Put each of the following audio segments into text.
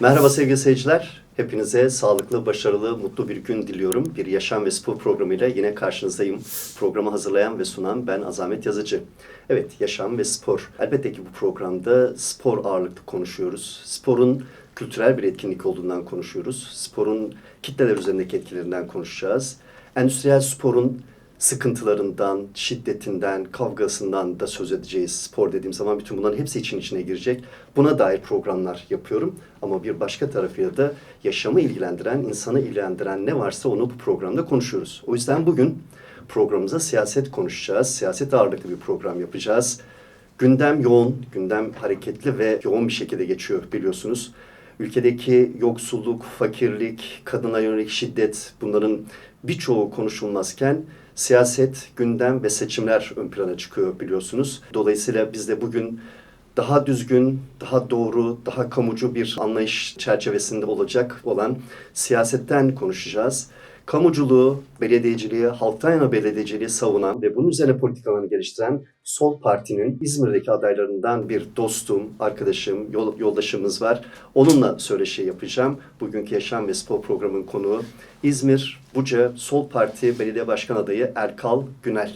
Merhaba sevgili seyirciler. Hepinize sağlıklı, başarılı, mutlu bir gün diliyorum. Bir yaşam ve spor programıyla yine karşınızdayım. Programı hazırlayan ve sunan ben Azamet Yazıcı. Evet, yaşam ve spor. Elbette ki bu programda spor ağırlıklı konuşuyoruz. Sporun kültürel bir etkinlik olduğundan konuşuyoruz. Sporun kitleler üzerindeki etkilerinden konuşacağız. Endüstriyel sporun sıkıntılarından, şiddetinden, kavgasından da söz edeceğiz. Spor dediğim zaman bütün bunların hepsi için içine girecek. Buna dair programlar yapıyorum. Ama bir başka tarafıyla da yaşamı ilgilendiren, insanı ilgilendiren ne varsa onu bu programda konuşuyoruz. O yüzden bugün programımıza siyaset konuşacağız. Siyaset ağırlıklı bir program yapacağız. Gündem yoğun, gündem hareketli ve yoğun bir şekilde geçiyor biliyorsunuz. Ülkedeki yoksulluk, fakirlik, kadına yönelik şiddet bunların birçoğu konuşulmazken siyaset, gündem ve seçimler ön plana çıkıyor biliyorsunuz. Dolayısıyla biz de bugün daha düzgün, daha doğru, daha kamucu bir anlayış çerçevesinde olacak olan siyasetten konuşacağız. Kamuculuğu, belediyeciliği, halktan yana belediyeciliği savunan ve bunun üzerine politikalarını geliştiren Sol Parti'nin İzmir'deki adaylarından bir dostum, arkadaşım, yol, yoldaşımız var. Onunla söyleşi yapacağım. Bugünkü Yaşam ve Spor programının konuğu İzmir Buca Sol Parti Belediye Başkan Adayı Erkal Günel.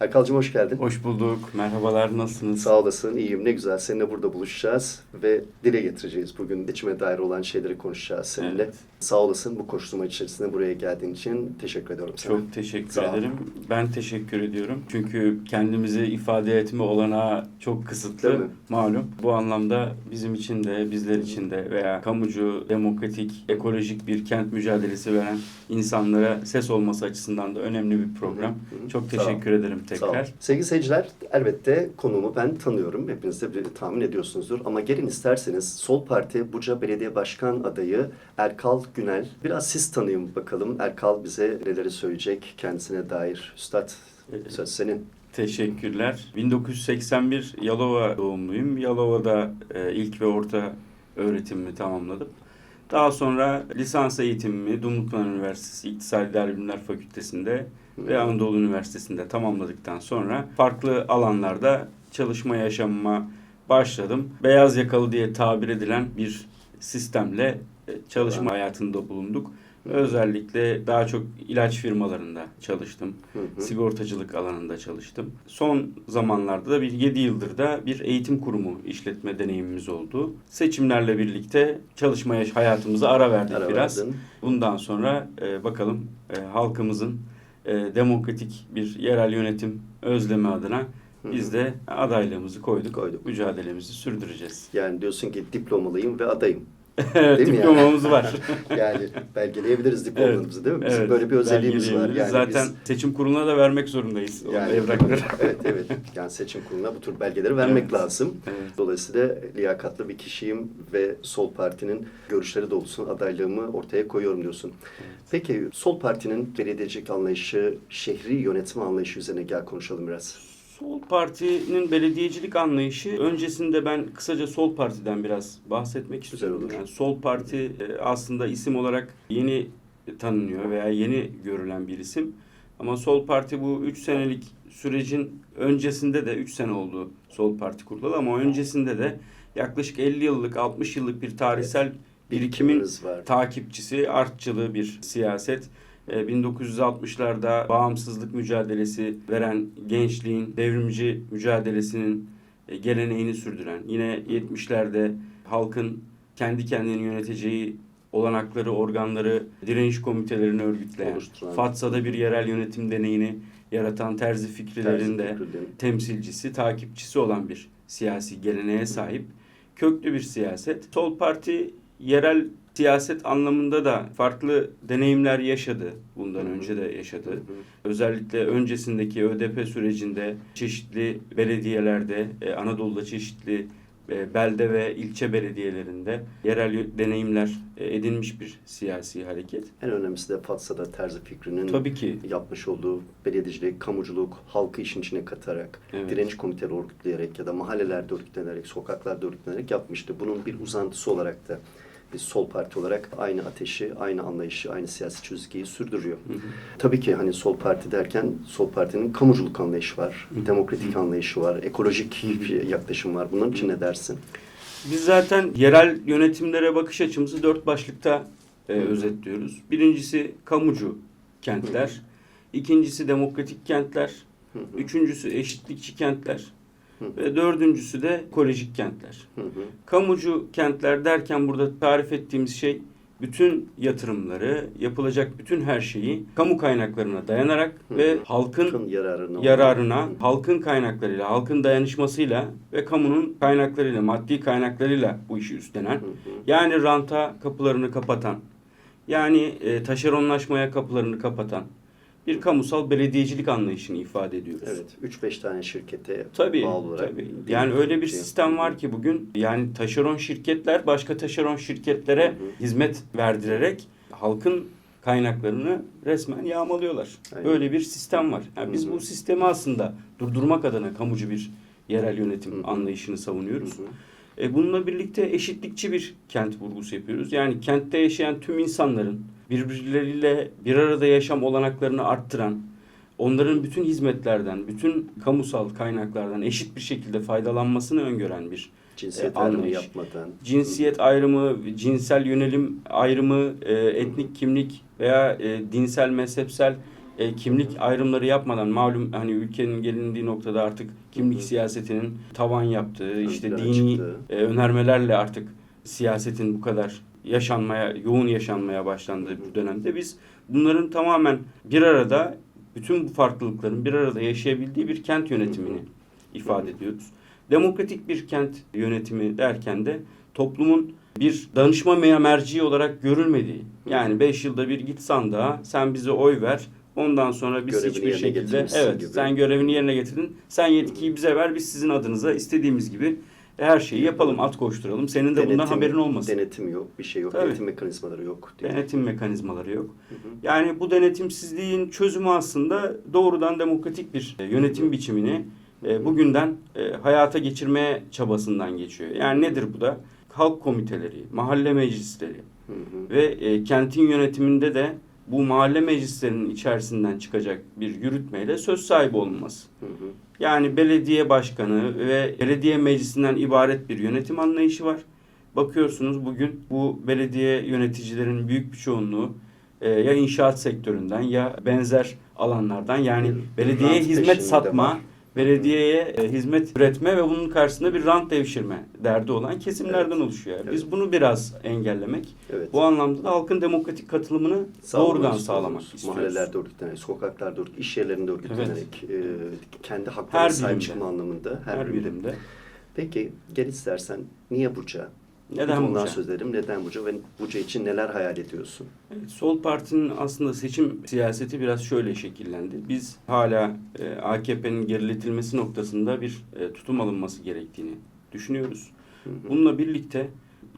Erkal'cığım hoş geldin. Hoş bulduk. Merhabalar. Nasılsınız? Sağ olasın, iyiyim. Ne güzel. Seninle burada buluşacağız ve dile getireceğiz. Bugün seçime dair olan şeyleri konuşacağız seninle. Evet. Sağ olasın bu koşturma içerisinde buraya geldiğin için teşekkür ediyorum sana. Çok teşekkür Sağ ol. ederim. Ben teşekkür ediyorum. Çünkü kendimizi ifade etme olanağı çok kısıtlı. Malum. Bu anlamda bizim için de, bizler için de veya kamucu, demokratik, ekolojik bir kent mücadelesi veren insanlara ses olması açısından da önemli bir program. Hı hı. Çok ol. teşekkür ederim Sağ tekrar. Sevgili seyirciler, elbette konumu ben tanıyorum. Hepiniz de bir tahmin ediyorsunuzdur. Ama gelin isterseniz Sol Parti Buca Belediye Başkan Adayı Erkal Günel. Biraz siz tanıyın bakalım. Erkal bize neleri söyleyecek kendisine dair. Üstad söz senin. Teşekkürler. 1981 Yalova doğumluyum. Yalova'da e, ilk ve orta öğretimimi tamamladım. Daha sonra lisans eğitimimi Dumlupınar Üniversitesi İktisadi İdari Bilimler Fakültesi'nde ve Anadolu Üniversitesi'nde tamamladıktan sonra farklı alanlarda çalışma yaşamıma başladım. Beyaz yakalı diye tabir edilen bir sistemle e, çalışma hayatında bulunduk. Özellikle daha çok ilaç firmalarında çalıştım. Hı hı. Sigortacılık alanında çalıştım. Son zamanlarda da bir 7 yıldır da bir eğitim kurumu işletme deneyimimiz oldu. Seçimlerle birlikte çalışma yaş- hayatımıza ara verdik Ara biraz. verdin. Bundan sonra e, bakalım e, halkımızın e, demokratik bir yerel yönetim özlemi adına biz de adaylığımızı koyduk. Koyduk. Mücadelemizi sürdüreceğiz. Yani diyorsun ki diplomalıyım ve adayım. evet, Değil mi yani? diplomamız var. Yani belgeleyebiliriz diplomalarımızı değil mi? Bizim Evet, böyle bir özelliğimiz var. Yani Zaten biz- seçim kuruluna da vermek zorundayız Yani- evrakları. evet evet. Yani seçim kuruluna bu tür belgeleri vermek Evet. lazım. Evet. Dolayısıyla liyakatlı bir kişiyim ve Sol Parti'nin görüşleri doğrultusunda adaylığımı ortaya koyuyorum diyorsun. Peki Sol Parti'nin belediyecilik anlayışı, şehri yönetme anlayışı üzerine gel konuşalım biraz. Sol Parti'nin belediyecilik anlayışı öncesinde ben kısaca Sol Parti'den biraz bahsetmek Güzel istiyorum. olur. Yani Sol Parti e, aslında isim olarak yeni tanınıyor veya yeni görülen bir isim. Ama Sol Parti bu 3 senelik sürecin öncesinde de 3 sene oldu Sol Parti kurulalı ama öncesinde de yaklaşık 50 yıllık 60 yıllık bir tarihsel birikimin takipçisi, artçılı bir siyaset. E, 1960'larda bağımsızlık mücadelesi veren gençliğin devrimci mücadelesinin e, geleneğini sürdüren, yine 70'lerde halkın kendi kendini yöneteceği olanakları, organları, direniş komitelerini örgütleyen, Oluşturan. Fatsa'da bir yerel yönetim deneyini yaratan terzi Terzi fikirlerin. temsilcisi, takipçisi olan bir siyasi geleneğe sahip köklü bir siyaset. Sol Parti yerel siyaset anlamında da farklı deneyimler yaşadı. Bundan Hı hı. önce de yaşadı. Hı hı. Özellikle öncesindeki ÖDP sürecinde çeşitli belediyelerde, e, Anadolu'da çeşitli e, belde ve ilçe belediyelerinde yerel deneyimler e, edinmiş bir siyasi hareket. En önemlisi de Fatsa'da terzi fikrinin Tabii ki yapmış olduğu belediyecilik, kamuculuk, halkı işin içine katarak, Evet. direniş komiteleri örgütleyerek ya da mahallelerde örgütlenerek, sokaklarda örgütlenerek yapmıştı. Bunun bir uzantısı olarak da biz Sol Parti olarak aynı ateşi, aynı anlayışı, aynı siyasi çizgiyi sürdürüyor. Hı hı. Tabii ki hani Sol Parti derken Sol Parti'nin kamuculuk anlayışı var, Hı. demokratik anlayışı var, ekolojik bir yaklaşım var. Bunların için ne dersin? Biz zaten yerel yönetimlere bakış açımızı dört başlıkta e, Hı hı. özetliyoruz. Birincisi kamucu kentler, ikincisi demokratik kentler, Hı hı, üçüncüsü eşitlikçi kentler Hı hı. ve dördüncüsü de ekolojik kentler. hı hı, Kamucu kentler derken burada tarif ettiğimiz şey bütün yatırımları, yapılacak bütün her şeyi kamu kaynaklarına dayanarak Hı. ve halkın Halkın yararına. yararına, Hı hı. halkın kaynaklarıyla, halkın dayanışmasıyla ve kamunun kaynaklarıyla, maddi kaynaklarıyla bu işi üstlenen, Hı hı. yani ranta kapılarını kapatan, yani e, taşeronlaşmaya kapılarını kapatan bir kamusal belediyecilik anlayışını ifade ediyoruz. Evet, 3-5 tane şirkete Tabii, bağlı olarak. tabii. Yani öyle bir Şey- sistem var ki bugün yani taşeron şirketler başka taşeron şirketlere Hı hı. hizmet verdirerek halkın kaynaklarını resmen yağmalıyorlar. Aynen. Böyle bir sistem var. Yani biz Hı hı. bu sistemi aslında durdurmak adına kamucu bir yerel yönetim Hı hı. anlayışını savunuyoruz. Hı hı. E bununla birlikte eşitlikçi bir kent vurgusu yapıyoruz. Yani kentte yaşayan tüm insanların birbirleriyle bir arada yaşam olanaklarını arttıran, onların bütün hizmetlerden, bütün kamusal kaynaklardan eşit bir şekilde faydalanmasını öngören bir Cinsiyet E, ayrımı yapmadan. cinsiyet ayrımı, cinsel yönelim ayrımı, e, etnik kimlik veya e, dinsel, mezhepsel e, kimlik ayrımları yapmadan malum hani ülkenin gelindiği noktada artık kimlik Hı hı. siyasetinin tavan yaptığı, işte plana dini e, önermelerle artık siyasetin bu kadar yaşanmaya, yoğun yaşanmaya başlandığı bu dönemde biz bunların tamamen bir arada bütün bu farklılıkların bir arada yaşayabildiği bir kent yönetimini ifade ediyoruz. Demokratik bir kent yönetimi derken de toplumun bir danışma me- merciği olarak görülmediği. Yani 5 yılda bir git sandığa sen bize oy ver. Ondan sonra biz Görevini hiçbir şekilde evet gibi. sen görevini yerine getirdin. Sen yetkiyi bize ver biz sizin adınıza istediğimiz gibi her şeyi yapalım at koşturalım. Senin de bundan Denetim- haberin olmasın. Denetim yok, bir şey yok, Tabii. denetim mekanizmaları yok. diye. Denetim mekanizmaları yok. Hı hı. Yani bu denetimsizliğin çözümü aslında doğrudan demokratik bir e, yönetim biçimini e, bugünden e, hayata geçirmeye çabasından geçiyor. Yani nedir bu da? Halk komiteleri, mahalle meclisleri Hı hı. ve e, kentin yönetiminde de bu mahalle meclislerinin içerisinden çıkacak bir yürütmeyle söz sahibi olunması. Hı hı. Yani belediye başkanı ve belediye meclisinden ibaret bir yönetim anlayışı var. Bakıyorsunuz bugün bu belediye yöneticilerin büyük bir çoğunluğu e, ya inşaat sektöründen ya benzer alanlardan yani belediyeye hizmet satma. Belediyeye e, hizmet üretme ve bunun karşısında bir rant devşirme derdi olan kesimlerden Evet. oluşuyor. Evet. Biz bunu biraz engellemek, Evet. bu anlamda da halkın demokratik katılımını Sağlamak doğrudan istiyoruz. sağlamak istiyoruz. Mahallelerde örgütlenerek, sokaklarda örgütlenerek, iş yerlerinde örgütlenerek, e, kendi haklarına sahip çıkma anlamında her, Her birimde. birimde. Peki gel istersen niye Buca? Neden Ondan Buca? söz edelim. Neden Buca ve Buca için neler hayal ediyorsun? Evet, Sol Parti'nin aslında seçim siyaseti biraz şöyle şekillendi. Biz hala e, AKP'nin geriletilmesi noktasında bir e, tutum alınması gerektiğini düşünüyoruz. Hı hı. Bununla birlikte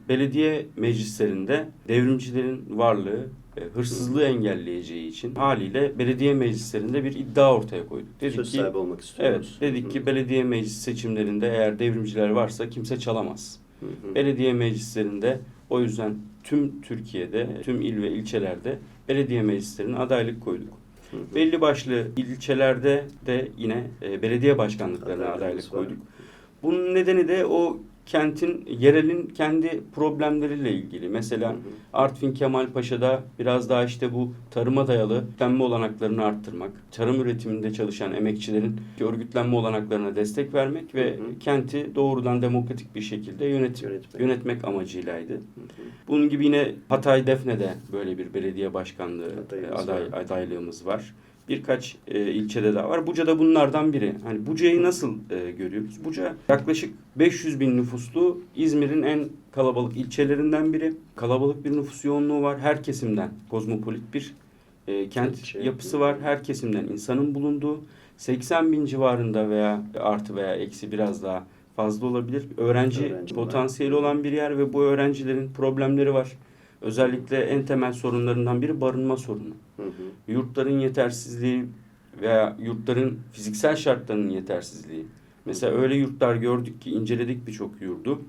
belediye meclislerinde devrimcilerin varlığı e, hırsızlığı engelleyeceği için haliyle belediye meclislerinde bir iddia ortaya koyduk. Dedik Söz ki sahibi olmak evet istiyoruz. dedik Hı ki belediye meclis seçimlerinde eğer devrimciler varsa kimse çalamaz. Hı hı. Belediye meclislerinde o yüzden tüm Türkiye'de, tüm il ve ilçelerde belediye meclislerine adaylık koyduk. Hı hı. Belli başlı ilçelerde de yine e, belediye başkanlıklarına adaylık var. koyduk. Bunun nedeni de o kentin, yerelin kendi problemleriyle ilgili. Mesela Hı hı. Artvin Kemalpaşa'da biraz daha işte bu tarıma dayalı örgütlenme olanaklarını arttırmak, tarım üretiminde çalışan emekçilerin örgütlenme olanaklarına destek vermek ve Hı hı. kenti doğrudan demokratik bir şekilde yönet Yönetmek. yönetmek amacıylaydı. Hı hı. Bunun gibi yine Hatay Defne'de böyle bir belediye başkanlığı Adayımız aday var. adaylığımız var. Birkaç e, ilçede daha var. Buca da bunlardan biri. Hani Buca'yı nasıl e, görüyoruz? Buca yaklaşık 500 bin nüfuslu İzmir'in en kalabalık ilçelerinden biri. Kalabalık bir nüfus yoğunluğu var. Her kesimden kozmopolit bir e, kent İlçe. yapısı var. Her kesimden insanın bulunduğu 80 bin civarında veya artı veya eksi biraz daha fazla olabilir. Öğrenci, Öğrenci var. potansiyeli olan bir yer ve bu öğrencilerin problemleri var. Özellikle en temel sorunlarından biri barınma sorunu. Hı hı. Yurtların yetersizliği veya yurtların fiziksel şartlarının yetersizliği. Mesela öyle yurtlar gördük ki inceledik birçok yurdu.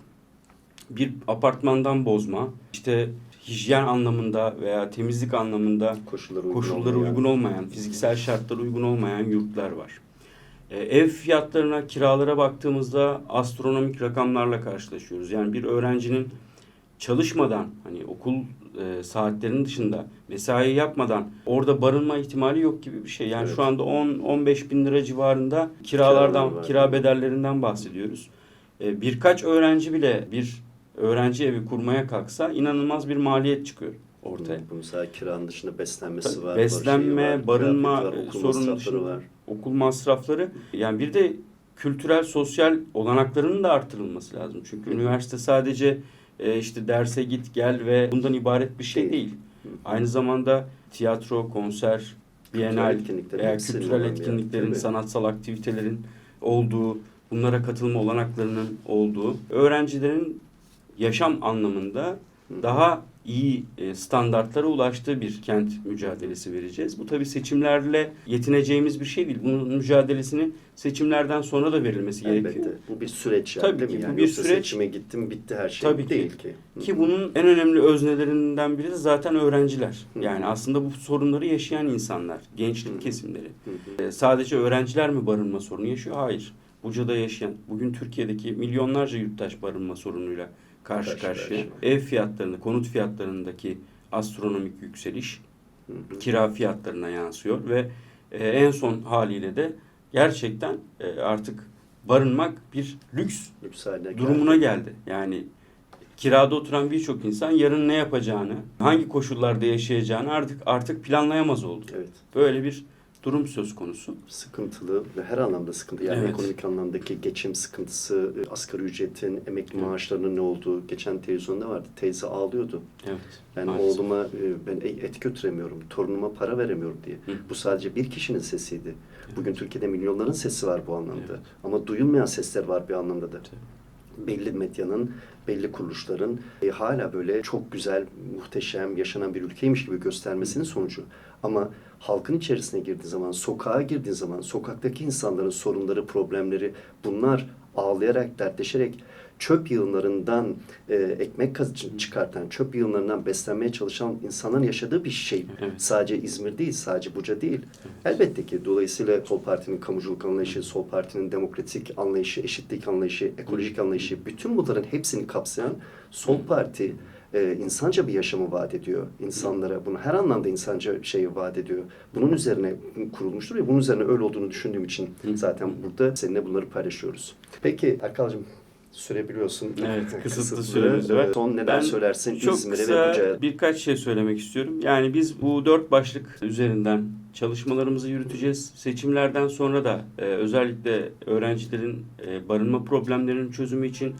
Bir apartmandan bozma, işte hijyen anlamında veya temizlik anlamında Koşulları uygun koşulları olmayan. uygun olmayan, fiziksel şartlar uygun olmayan yurtlar var. E, ev fiyatlarına, kiralara baktığımızda astronomik rakamlarla karşılaşıyoruz. Yani bir öğrencinin çalışmadan hani okul e, saatlerinin dışında mesai yapmadan orada barınma ihtimali yok gibi bir şey. Yani Evet. şu anda 10-15 bin lira civarında kiralardan, Kiralar var. kira bedellerinden bahsediyoruz. E, birkaç öğrenci bile bir öğrenci evi kurmaya kalksa inanılmaz bir maliyet çıkıyor ortaya. Bunun mesela kiranın dışında beslenmesi Tabii, var. Beslenme, var, barınma var, okul dışında var. okul masrafları yani bir de kültürel sosyal olanaklarının da artırılması lazım. Çünkü üniversite sadece e, işte derse git gel ve bundan ibaret bir şey Değil. Aynı zamanda tiyatro, konser, bienal hepsinin kültürel etkinliklerin, sanatsal aktivitelerin olduğu, bunlara katılma olanaklarının olduğu, öğrencilerin yaşam anlamında daha iyi e, standartlara ulaştığı bir kent mücadelesi vereceğiz. Bu tabii seçimlerle yetineceğimiz bir şey değil. Bunun mücadelesini seçimlerden sonra da verilmesi gerekiyor. Elbette. Bu bir süreç yani Tabii değil mi? ki, bu Yani bir yoksa süreç. seçime gittim bitti her şey Tabii ki. değil ki. Hı. Ki bunun en önemli öznelerinden biri de zaten öğrenciler. Hı. Yani aslında bu sorunları yaşayan insanlar, gençlik Hı. kesimleri. Hı hı. E, sadece öğrenciler mi barınma sorunu yaşıyor? Hayır. Buca'da yaşayan, bugün Türkiye'deki milyonlarca yurttaş barınma sorunuyla karşı Karşı karşıya. Ev fiyatlarını, konut fiyatlarındaki astronomik yükseliş Hı hı. kira fiyatlarına yansıyor ve e, en son haliyle de gerçekten e, artık barınmak bir lüks Lüks durumuna geldi. geldi. Yani kirada oturan birçok insan yarın ne yapacağını, hangi koşullarda yaşayacağını artık artık planlayamaz oldu. Evet. Böyle bir durum söz konusu. Sıkıntılı ve her anlamda sıkıntı. Yani Evet. ekonomik anlamdaki geçim sıkıntısı, e, asgari ücretin, emekli Evet. maaşlarının ne olduğu. Geçen televizyonda vardı. Teyze ağlıyordu. Evet. Yani maalesef. oğluma e, ben e- et götüremiyorum, torunuma para veremiyorum diye. Hı. Bu sadece bir kişinin sesiydi. Bugün Türkiye'de milyonların sesi var bu anlamda. Evet. Ama duyulmayan sesler var bir anlamda da. Belli medyanın, belli kuruluşların e, hala böyle çok güzel, muhteşem, yaşanan bir ülkeymiş gibi göstermesinin sonucu. Ama halkın içerisine girdiği zaman, sokağa girdiği zaman, sokaktaki insanların sorunları, problemleri bunlar ağlayarak, dertleşerek çöp yığınlarından e, ekmek çıkartan, çöp yığınlarından beslenmeye çalışan insanların yaşadığı bir şey. Evet. Sadece İzmir değil, sadece Buca değil. Elbette ki dolayısıyla Sol Parti'nin kamuculuk anlayışı, Sol Parti'nin demokratik anlayışı, eşitlik anlayışı, ekolojik anlayışı, bütün bunların hepsini kapsayan Sol Parti e, insanca bir yaşamı vaat ediyor insanlara. Bunu her anlamda insanca şeyi vaat ediyor. Bunun üzerine kurulmuştur ve bunun üzerine öyle olduğunu düşündüğüm için zaten burada seninle bunları paylaşıyoruz. Peki Erkal'cığım sürebiliyorsun. Evet, kısıtlı süremiz var. Son neden Ben söylersin Çok İzmir'e ve kısa Buca'ya? birkaç şey söylemek istiyorum. Yani biz bu dört başlık üzerinden çalışmalarımızı yürüteceğiz. Seçimlerden sonra da e, özellikle öğrencilerin e, barınma problemlerinin çözümü için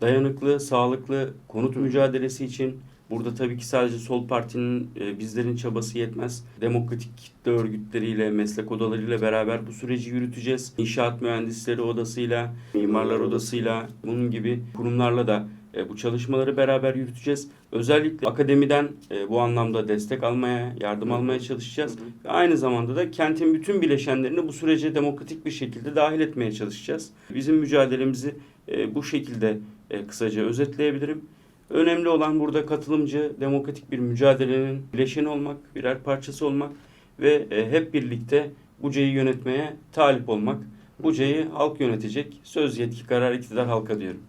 dayanıklı, sağlıklı konut mücadelesi için burada tabii ki sadece Sol Parti'nin e, bizlerin çabası yetmez. Demokratik kitle örgütleriyle, meslek odalarıyla beraber bu süreci yürüteceğiz. İnşaat Mühendisleri Odası'yla, Mimarlar Odası'yla bunun gibi kurumlarla da e, bu çalışmaları beraber yürüteceğiz. Özellikle akademiden e, bu anlamda destek almaya, yardım almaya çalışacağız. Ve aynı zamanda da kentin bütün bileşenlerini bu sürece demokratik bir şekilde dahil etmeye çalışacağız. Bizim mücadelemizi e, bu şekilde e, kısaca özetleyebilirim. Önemli olan burada katılımcı, demokratik bir mücadelenin bileşeni olmak, birer parçası olmak ve e, hep birlikte Buca'yı yönetmeye talip olmak. Buca'yı halk yönetecek. Söz yetki karar iktidar halka diyorum.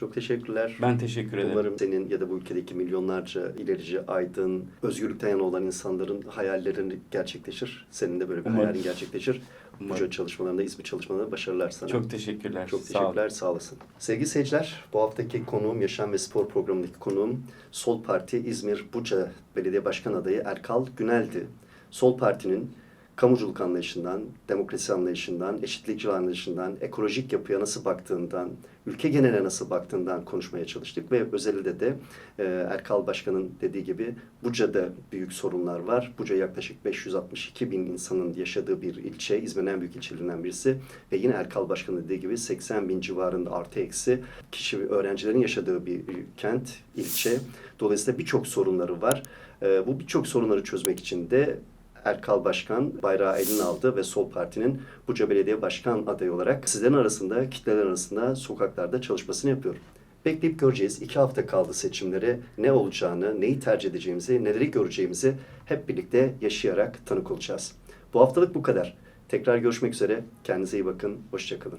Çok teşekkürler. Ben teşekkür ederim. Umarım senin ya da bu ülkedeki milyonlarca ilerici, aydın, özgürlükten yana olan insanların hayallerini gerçekleşir. Senin de böyle bir Umarım. hayalin gerçekleşir. Umarım. Buca çalışmalarında, İzmir çalışmalarında başarılar sana. Çok teşekkürler. Çok Sağ teşekkürler, sağ, olasın. Sevgili seyirciler, bu haftaki konuğum, Yaşam ve Spor programındaki konuğum Sol Parti İzmir Buca Belediye Başkan Adayı Erkal Günel'di. Sol Parti'nin kamuculuk anlayışından, demokrasi anlayışından, eşitlikçi anlayışından, ekolojik yapıya nasıl baktığından, ülke geneline nasıl baktığından konuşmaya çalıştık ve özellikle de e, Erkal Başkan'ın dediği gibi Buca'da büyük sorunlar var. Buca yaklaşık 562 bin insanın yaşadığı bir ilçe, İzmir'in en büyük ilçelerinden birisi ve yine Erkal Başkan'ın dediği gibi 80 bin civarında artı eksi kişi öğrencilerin yaşadığı bir kent, ilçe. Dolayısıyla birçok sorunları var. E, bu birçok sorunları çözmek için de Erkal Başkan bayrağı eline aldı ve Sol Parti'nin Buca Belediye Başkan adayı olarak sizlerin arasında, kitleler arasında sokaklarda çalışmasını yapıyor. Bekleyip göreceğiz. İki hafta kaldı seçimlere. Ne olacağını, neyi tercih edeceğimizi, neleri göreceğimizi hep birlikte yaşayarak tanık olacağız. Bu haftalık bu kadar. Tekrar görüşmek üzere. Kendinize iyi bakın. Hoşçakalın.